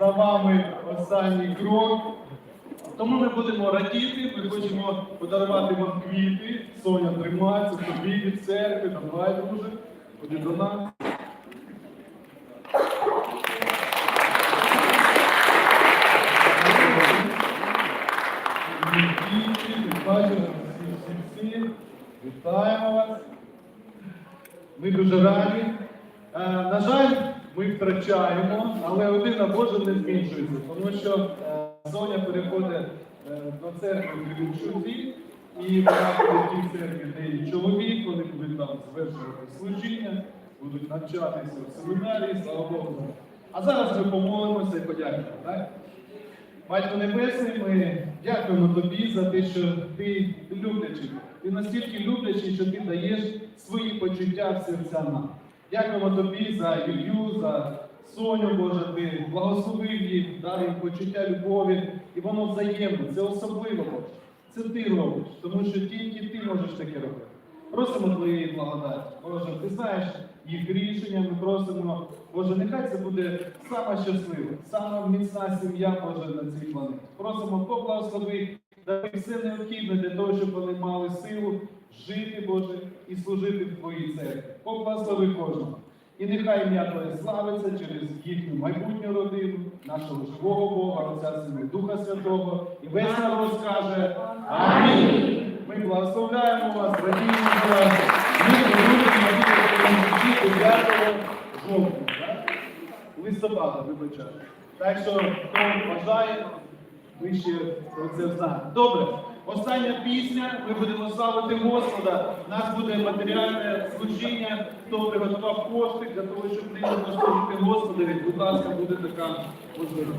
за вами останній крок. Тому ми будемо радіти, ми хочемо подарувати вам квіти. Соня тримається, тобі від церкви, давай, друже, ходи до нас. Вітаємо вас. Ми дуже раді. Е, на жаль, ми втрачаємо, але один Боже не зменшується, тому що е, Соня переходить е, до церкви в Кривчуці, і в тій церкві, де і чоловік, вони будуть там звершувати служіння, будуть навчатися в семінарії, слава Богу. А зараз ми помолимося і подякуємо. Так? Батько Небесний, ми дякуємо тобі за те, що ти люблячий. Ти настільки люблячий, що ти даєш свої почуття в серця нам. Дякуємо тобі за Ілью, за Соню, Боже, ти благословив їх, дав їм почуття любові, і воно взаємне, це особливо, Це ти робиш, тому що тільки ти можеш таке робити. Просимо твоєї благодаті. Боже, ти знаєш їх рішення, ми просимо, Боже, нехай це буде сама щаслива, сама міцна сім'я, Боже, на цій планеті. Просимо поблагослови, дай все необхідне для того, щоб вони мали силу жити, Боже, і служити в Твоїй церкві. Поблагослови кожного. І нехай ім'я Твоє славиться через їхню майбутню родину, нашого живого Бога, Отця Сина, Духа Святого. І весь народ скаже Амінь. Ми благословляємо вас, радіємо вас. Ми будемо жити 9 жовтня, листопада, вибачаю. Так що, хто бажає, ви ще про це знаєте. Добре, остання пісня. Ми будемо славити Господа. У нас буде матеріальне служіння. Хто приготував кошти для того, щоб прийти служити Господові, будь ласка, буде така можливість.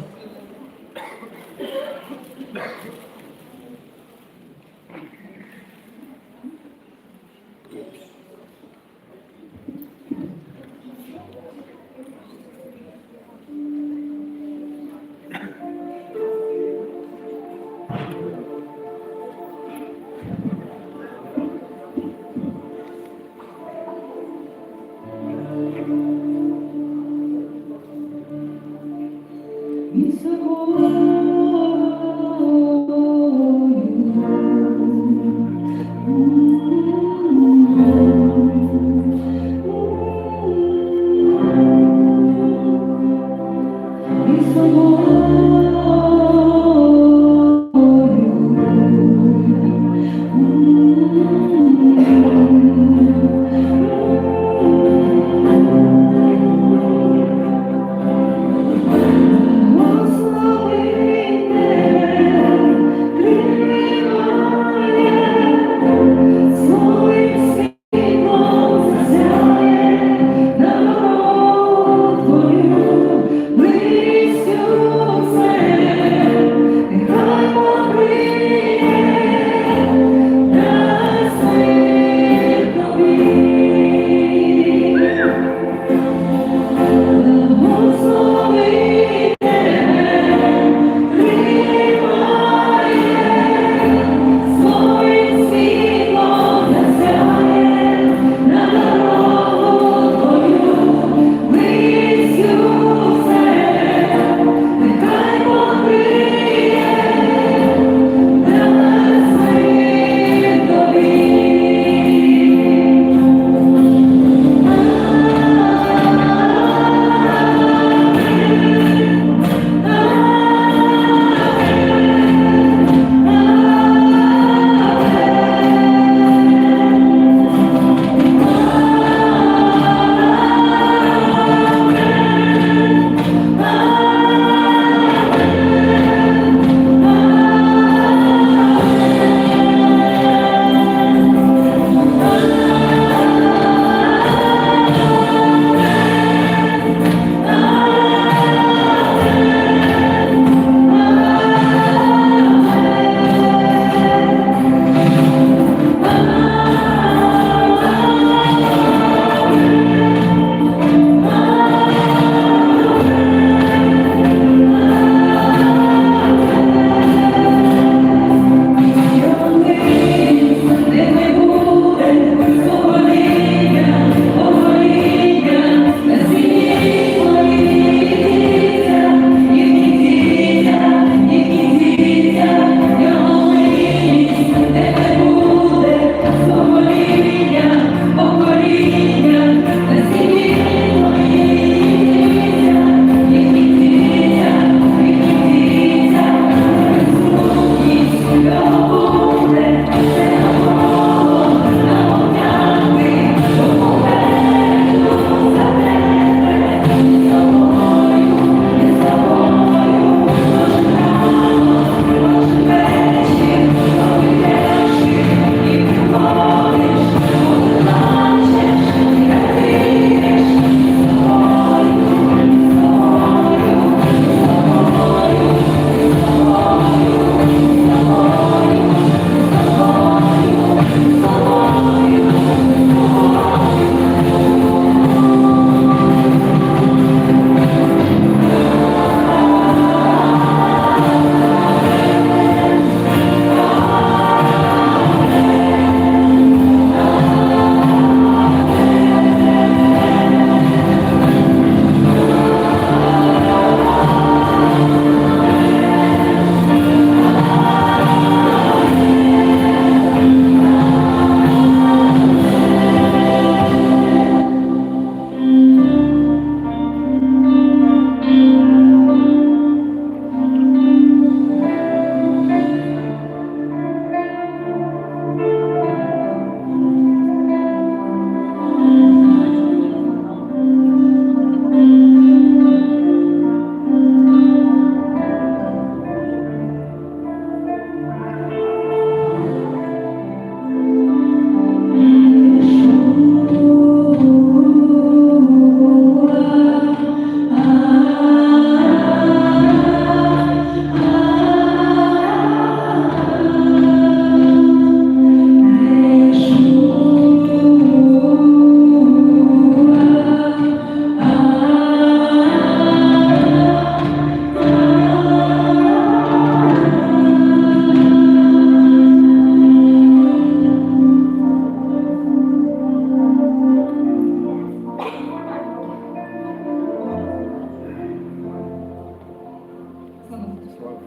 Слава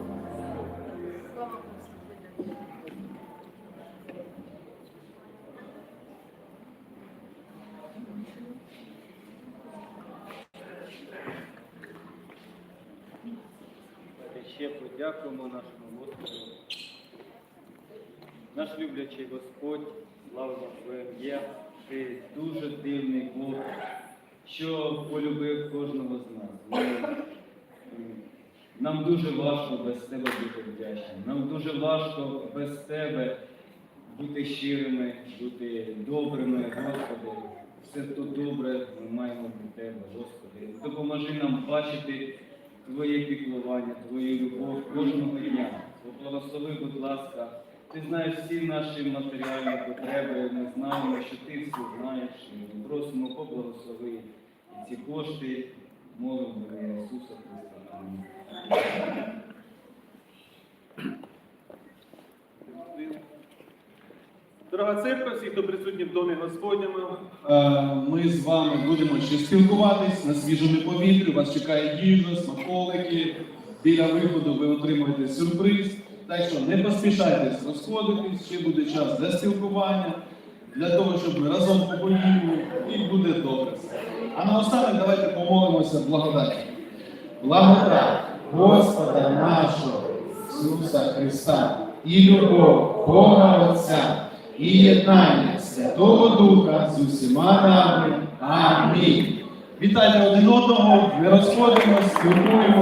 Ще подякуємо нашому Господу. Наш люблячий Господь, слава Твоє є ти дуже дивний Бог, що полюбив кожного з нас. Нам дуже важко без тебе бути вдячним. Нам дуже важко без тебе бути щирими, бути добрими, Господи. Все то добре ми маємо від Тебе, Господи. Допоможи нам бачити Твоє піклування, Твою любов кожного дня. Поблагослови, будь ласка. Ти знаєш всі наші матеріальні потреби. Ми знаємо, що ти все знаєш. Ми просимо поблагослови ці кошти. Молимо Ісуса Христа. Дорога церква, всі, хто присутні в домі Господньому, Е, Ми з вами будемо ще спілкуватись на свіжому повітрі. Вас чекає їжа, смаколики. Біля виходу ви отримуєте сюрприз. Так що не поспішайтесь розходитись, ще буде час для спілкування, для того, щоб ми разом побоїли і буде добре. А наостанок давайте помолимося благодаті. Благодать Господа нашого Ісуса Христа і любов Бога Отця і єднання Святого Духа з усіма нами. Амінь. Вітайте один одного, не розходимось, спілкуємо.